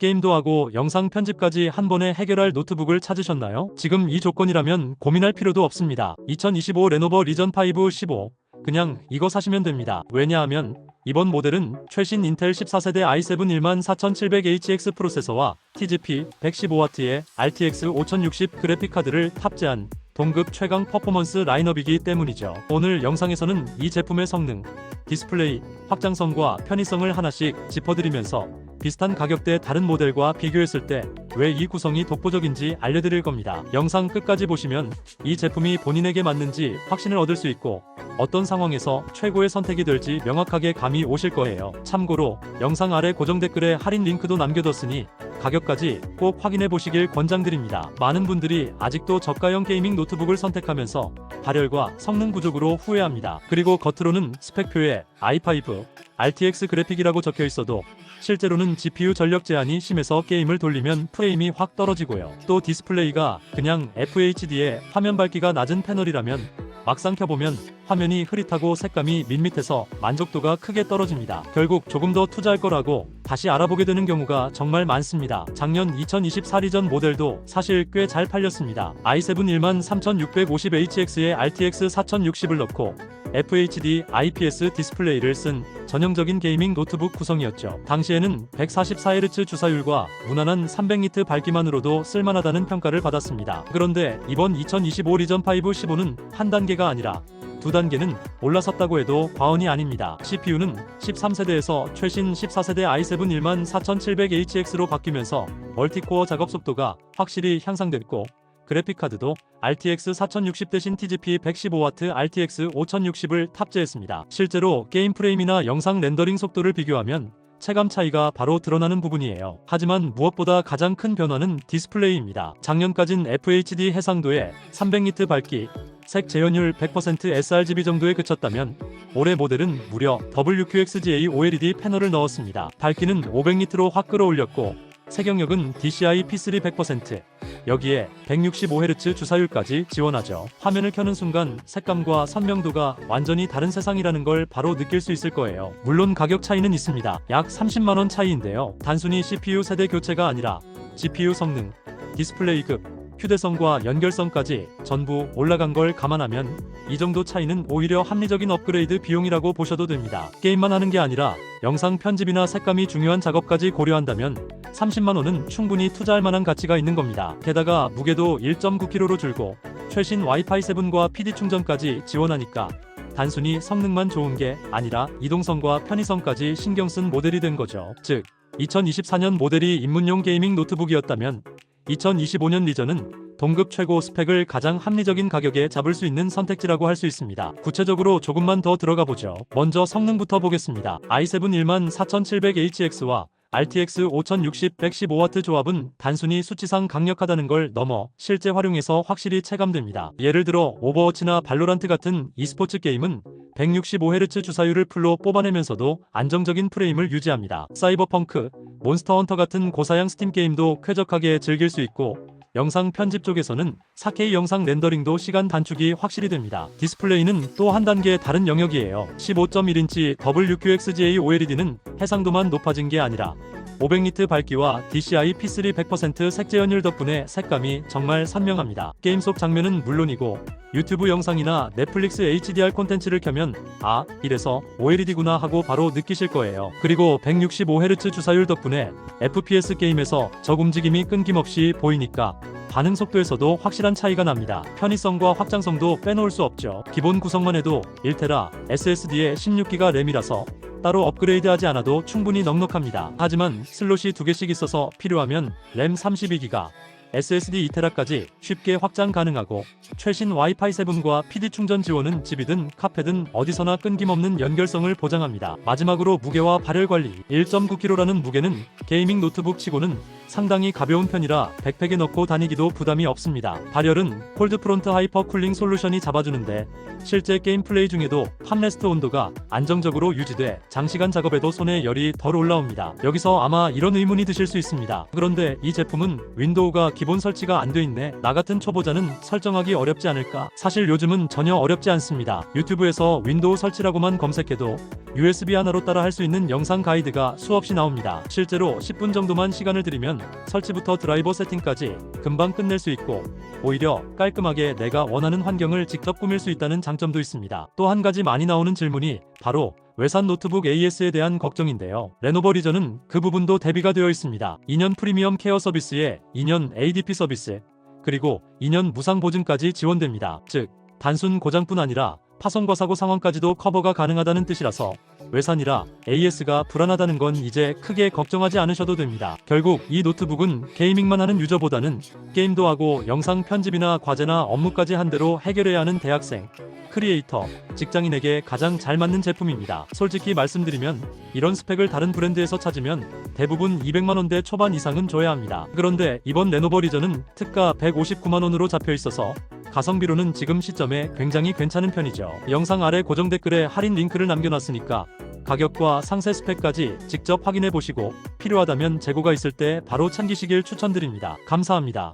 게임도 하고 영상 편집까지 한 번에 해결할 노트북을 찾으셨나요? 지금 이 조건이라면 고민할 필요도 없습니다. 2025 레노버 리전 5 15 그냥 이거 사시면 됩니다. 왜냐하면 이번 모델은 최신 인텔 14세대 i7 14700HX 프로세서와 TGP 115W의 RTX 5060 그래픽 카드를 탑재한 동급 최강 퍼포먼스 라인업이기 때문이죠. 오늘 영상에서는 이 제품의 성능, 디스플레이, 확장성과 편의성을 하나씩 짚어드리면서 비슷한 가격대 다른 모델과 비교했을 때 왜 이 구성이 독보적인지 알려드릴 겁니다. 영상 끝까지 보시면 이 제품이 본인에게 맞는지 확신을 얻을 수 있고 어떤 상황에서 최고의 선택이 될지 명확하게 감이 오실 거예요. 참고로 영상 아래 고정 댓글에 할인 링크도 남겨뒀으니 가격까지 꼭 확인해 보시길 권장드립니다. 많은 분들이 아직도 저가형 게이밍 노트북을 선택하면서 발열과 성능 부족으로 후회합니다. 그리고 겉으로는 스펙표에 i5, RTX 그래픽이라고 적혀 있어도 실제로는 GPU 전력 제한이 심해서 게임을 돌리면 프레임이 확 떨어지고요. 또 디스플레이가 그냥 FHD의 화면 밝기가 낮은 패널이라면 막상 켜보면 화면이 흐릿하고 색감이 밋밋해서 만족도가 크게 떨어집니다. 결국 조금 더 투자할 거라고 다시 알아보게 되는 경우가 정말 많습니다. 작년 2024 리전 모델도 사실 꽤 잘 팔렸습니다. i7 13650HX에 RTX 4060을 넣고 FHD IPS 디스플레이를 쓴 전형적인 게이밍 노트북 구성이었죠. 당시에는 144Hz 주사율과 무난한 300니트 밝기만으로도 쓸만하다는 평가를 받았습니다. 그런데 이번 2025 리전 5 15는 한 단계가 아니라 두 단계는 올라섰다고 해도 과언이 아닙니다. CPU는 13세대에서 최신 14세대 i7 14700HX로 바뀌면서 멀티코어 작업 속도가 확실히 향상됐고 그래픽카드도 RTX 4060 대신 TGP 115W RTX 5060을 탑재했습니다. 실제로 게임 프레임이나 영상 렌더링 속도를 비교하면 체감 차이가 바로 드러나는 부분이에요. 하지만 무엇보다 가장 큰 변화는 디스플레이입니다. 작년까진 FHD 해상도에 300니트 밝기, 색 재현율 100% sRGB 정도에 그쳤다면 올해 모델은 무려 WQXGA OLED 패널을 넣었습니다. 밝기는 500니트로 확 끌어올렸고 색 영역은 DCI P3 100%, 여기에 165Hz 주사율까지 지원하죠. 화면을 켜는 순간 색감과 선명도가 완전히 다른 세상이라는 걸 바로 느낄 수 있을 거예요. 물론 가격 차이는 있습니다. 약 30만원 차이인데요. 단순히 CPU 세대 교체가 아니라 GPU 성능, 디스플레이급, 휴대성과 연결성까지 전부 올라간 걸 감안하면 이 정도 차이는 오히려 합리적인 업그레이드 비용이라고 보셔도 됩니다. 게임만 하는 게 아니라 영상 편집이나 색감이 중요한 작업까지 고려한다면 30만원은 충분히 투자할 만한 가치가 있는 겁니다. 게다가 무게도 1.9kg로 줄고 최신 와이파이 7과 PD 충전까지 지원하니까 단순히 성능만 좋은 게 아니라 이동성과 편의성까지 신경 쓴 모델이 된 거죠. 즉, 2024년 모델이 입문용 게이밍 노트북이었다면 2025년 리전은 동급 최고 스펙을 가장 합리적인 가격에 잡을 수 있는 선택지라고 할 수 있습니다. 구체적으로 조금만 더 들어가 보죠. 먼저 성능부터 보겠습니다. i7 14700HX와 RTX 5060 115W 조합은 단순히 수치상 강력하다는 걸 넘어 실제 활용에서 확실히 체감됩니다. 예를 들어 오버워치나 발로란트 같은 e스포츠 게임은 165Hz 주사율을 풀로 뽑아내면서도 안정적인 프레임을 유지합니다. 사이버펑크, 몬스터 헌터 같은 고사양 스팀 게임도 쾌적하게 즐길 수 있고 영상 편집 쪽에서는 4K 영상 렌더링도 시간 단축이 확실히 됩니다. 디스플레이는 또 한 단계 다른 영역이에요. 15.1인치 WQXGA OLED는 해상도만 높아진 게 아니라 500니트 밝기와 DCI P3 100% 색재현율 덕분에 색감이 정말 선명합니다. 게임 속 장면은 물론이고 유튜브 영상이나 넷플릭스 HDR 콘텐츠를 켜면 아 이래서 OLED구나 하고 바로 느끼실 거예요. 그리고 165Hz 주사율 덕분에 FPS 게임에서 적 움직임이 끊김없이 보이니까 반응 속도에서도 확실한 차이가 납니다. 편의성과 확장성도 빼놓을 수 없죠. 기본 구성만 해도 1테라 SSD에 16기가 램이라서 따로 업그레이드하지 않아도 충분히 넉넉합니다. 하지만 슬롯이 두 개씩 있어서 필요하면 램 32기가, SSD 2테라까지 쉽게 확장 가능하고 최신 와이파이 7과 PD 충전 지원은 집이든 카페든 어디서나 끊김없는 연결성을 보장합니다. 마지막으로 무게와 발열 관리 1.9kg라는 무게는 게이밍 노트북 치고는 상당히 가벼운 편이라 백팩에 넣고 다니기도 부담이 없습니다. 발열은 콜드 프론트 하이퍼 쿨링 솔루션이 잡아주는데 실제 게임 플레이 중에도 팜레스트 온도가 안정적으로 유지돼 장시간 작업에도 손에 열이 덜 올라옵니다. 여기서 아마 이런 의문이 드실 수 있습니다. 그런데 이 제품은 윈도우가 기본 설치가 안 돼 있네. 나 같은 초보자는 설정하기 어렵지 않을까? 사실 요즘은 전혀 어렵지 않습니다. 유튜브에서 윈도우 설치라고만 검색해도 USB 하나로 따라 할 수 있는 영상 가이드가 수없이 나옵니다. 실제로 10분 정도만 시간을 들이면 설치부터 드라이버 세팅까지 금방 끝낼 수 있고 오히려 깔끔하게 내가 원하는 환경을 직접 꾸밀 수 있다는 장점도 있습니다. 또 한 가지 많이 나오는 질문이 바로 외산 노트북 AS에 대한 걱정인데요. 레노버 리전은 그 부분도 대비가 되어 있습니다. 2년 프리미엄 케어 서비스에 2년 ADP 서비스, 그리고 2년 무상 보증까지 지원됩니다. 즉, 단순 고장뿐 아니라 파손과 사고 상황까지도 커버가 가능하다는 뜻이라서 외산이라 AS가 불안하다는 건 이제 크게 걱정하지 않으셔도 됩니다. 결국 이 노트북은 게이밍만 하는 유저보다는 게임도 하고 영상 편집이나 과제나 업무까지 한 대로 해결해야 하는 대학생, 크리에이터, 직장인에게 가장 잘 맞는 제품입니다. 솔직히 말씀드리면 이런 스펙을 다른 브랜드에서 찾으면 대부분 200만 원대 초반 이상은 줘야 합니다. 그런데 이번 레노버 리전은 특가 159만 원으로 잡혀 있어서 가성비로는 지금 시점에 굉장히 괜찮은 편이죠. 영상 아래 고정 댓글에 할인 링크를 남겨놨으니까 가격과 상세 스펙까지 직접 확인해 보시고 필요하다면 재고가 있을 때 바로 챙기시길 추천드립니다. 감사합니다.